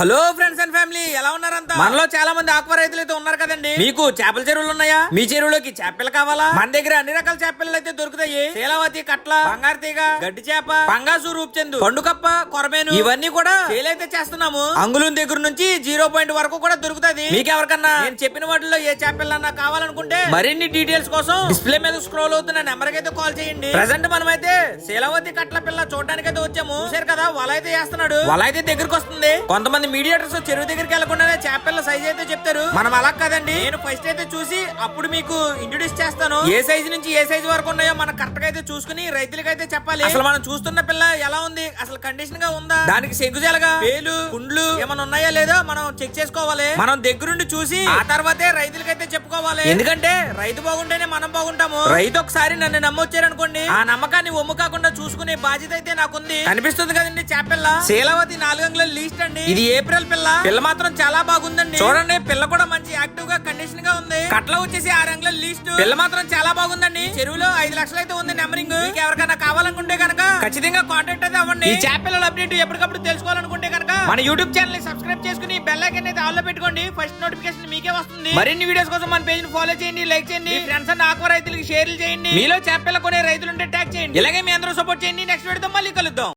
Hello friends and family ఎలా ఉన్నారంతా మనలో చాలా మంది ఆక్వా రైతులు అయితే ఉన్నారు కదండి. మీకు చేపల చెరువులు ఉన్నాయా? మీ చెరువులోకి చేపలు కావాలా? మన దగ్గర అన్ని రకాల చేపలు అయితే దొరుకుతాయి. శీలావతి కట్ల బంగారు తీగ గడ్డి చేప పంగాసు రూపచందు పండుకప్ప కొరమేను. ఇవన్నీ కూడా సేల్ అయితే చేస్తున్నాము. అంగుళం దగ్గర నుంచి జీరో పాయింట్ వరకు కూడా దొరుకుతుంది. మీకు ఎవరికన్నా నేను చెప్పిన వాటిలో ఏ చేపలన్నా కావాలనుకుంటే మరిన్ని డీటెయిల్స్ కోసం డిస్ప్లే మీద స్క్రోల్ అవుతున్న నెంబర్ అయితే కాల్ చేయండి. ప్రజెంట్ మనం అయితే శీలావతి కట్ల పిల్ల చూడడానికి అయితే వచ్చాము. చూసారు కదా వల అయితే చేస్తున్నాడు వల అయితే దగ్గరకు వస్తుంది. కొంతమంది మీడియేటర్స్ చెరువు దగ్గరికి వెళ్ళకుండానే చేపల సైజ్ అయితే చెప్తే మనం అలా కదండి. నేను ఫస్ట్ అయితే చూసి అప్పుడు మీకు ఇంట్రొడ్యూస్ చేస్తాను. ఏ సైజ్ నుంచి ఏ సైజ్ వరకు ఉన్నాయో మనం కరెక్ట్గా అయితే చూసుకుని రైతులకి అయితే చెప్పాలి. అసలు మనం చూస్తున్న పిల్ల ఎలా ఉంది? అసలు కండిషన్గా ఉందా? దానికి సెంకుజాలుగా పేలు కుండ్లు ఏమైనా ఉన్నాయా లేదా మనం చెక్ చేసుకోవాలి. మనం దగ్గరుండి చూసి ఆ తర్వాతే రైతులకైతే చెప్పుకోవాలి. ఎందుకంటే రైతు బాగుంటేనే మనం బాగుంటాము. రైతు ఒకసారి నన్ను నమ్మొచ్చారనుకోండి. ఆ నమ్మకాన్ని ఒమ్ము కాకుండా చూసుకునే బాధ్యత అయితే నాకుంది. కనిపిస్తుంది కదండి చేపల్ల శీలావతి నాలుగు అంగుళాల లీస్ట్ అండి. ఇది ఏప్రిల్ పిల్ల. పిల్ల మాత్రం చాలా బాగుందండి. చూడండి పిల్ల కూడా మంచి యాక్టివ్గా కండిషన్గా ఉంది. కట్ల వచ్చేసి ఆరు అంగుళాల లీస్ట్ పిల్ల మాత్రం చాలా బాగుందండి. చెరువులో ఐదు లక్షలు అయితే ఉంది నెంబరింగ్ ఎవరికైనా కావాలనుకుంటే కనుక ఖచ్చితంగా కాంటాక్ట్ అయితే అవ్వండి. ఈ చేపల అప్డేట్ ఎప్పటికప్పుడు తెలుసుకోవాలనుకుంటే కనుక మన యూట్యూబ్ ఛానల్ని సబ్స్క్రైబ్ చేసుకుని బెల్ ఐకన్ అయితే ఆల్లో పెట్టుకోండి. ఫస్ట్ నోటిఫికేషన్ మీకే వస్తుంది. మరిన్ని వీడియోస్ కోసం మన పేజ్ని ఫాలో చేయండి లైక్ చేయండి. ఫ్రెండ్స్ అండ్ ఆక్వా రైతులకి షేర్లు చేయండి. మీలో చేపల కొనే రైతులుంటే ట్యాగ్ చేయండి. ఇలాగే మీ అందరూ సపోర్ట్ చేయండి. నెక్స్ట్ వీడియోతో మళ్ళీ కలుద్దాం.